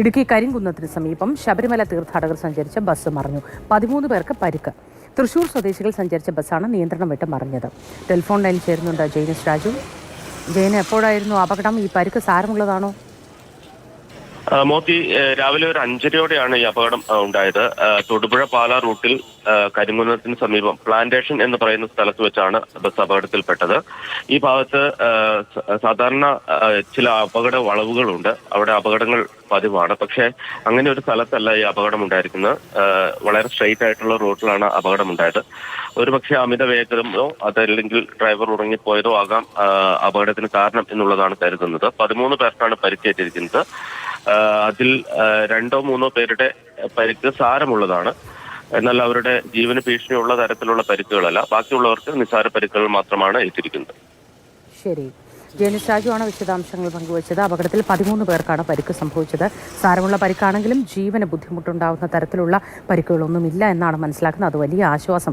ഇടുക്കി കരിങ്കുന്നത്തിന് സമീപം ശബരിമല തീർത്ഥാടകർ സഞ്ചരിച്ച ബസ് മറിഞ്ഞു. പതിമൂന്ന് പേർക്ക് പരിക്ക്. തൃശൂർ സ്വദേശികൾ സഞ്ചരിച്ച ബസ്സാണ് നിയന്ത്രണം വിട്ട് മറിഞ്ഞത്. ടെലിഫോൺ ലൈൻ ചേരുന്നുണ്ട് ജെയിനിസ് രാജു. ജയന് എപ്പോഴായിരുന്നു അപകടം? ഈ പരിക്ക് സാരമുള്ളതാണോ? മോത്തി രാവിലെ ഒരു അഞ്ചരയോടെയാണ് ഈ അപകടം ഉണ്ടായത്. തൊടുപുഴ പാല റൂട്ടിൽ കരിങ്കുന്നത്തിന് സമീപം പ്ലാന്റേഷൻ എന്ന് പറയുന്ന സ്ഥലത്ത് വെച്ചാണ് ബസ് അപകടത്തിൽപ്പെട്ടത്. ഈ ഭാഗത്ത് സാധാരണ ചില അപകട വളവുകളുണ്ട്. അവിടെ അപകടങ്ങൾ പതിവാണ്. പക്ഷെ അങ്ങനെ ഒരു സ്ഥലത്തല്ല ഈ അപകടം ഉണ്ടായിരിക്കുന്നത്. വളരെ സ്ട്രെയിറ്റ് ആയിട്ടുള്ള റൂട്ടിലാണ് അപകടം ഉണ്ടായത്. ഒരു പക്ഷേ അമിത വേഗതയോ അതല്ലെങ്കിൽ ഡ്രൈവർ ഉറങ്ങിപ്പോയതോ ആകാം അപകടത്തിന് കാരണം എന്നുള്ളതാണ് കരുതുന്നത്. പതിമൂന്ന് പേർക്കാണ് പരിക്കേറ്റിരിക്കുന്നത്. അതിൽ രണ്ടോ മൂന്നോ പേരുടെ പരിക്ക് സാരമുള്ളതാണ്. എന്നാൽ അവരുടെ ജീവന് ഭീഷണിയുള്ള തരത്തിലുള്ള പരിക്കുകളല്ല. ബാക്കിയുള്ളവർക്ക് നിസ്സാര പരിക്കുകൾ മാത്രമാണ് ഏറ്റിരിക്കുന്നത്. ശരി. ജെയിനിസ് രാജുവാണ് വിശദാംശങ്ങൾ പങ്കുവച്ചത്. അപകടത്തിൽ പതിമൂന്ന് പേർക്കാണ് പരിക്ക് സംഭവിച്ചത്. സാരമുള്ള പരിക്കാണെങ്കിലും ജീവന് ബുദ്ധിമുട്ടുണ്ടാവുന്ന തരത്തിലുള്ള പരിക്കുകളൊന്നുമില്ല എന്നാണ് മനസ്സിലാക്കുന്നത്. അത് വലിയ ആശ്വാസം.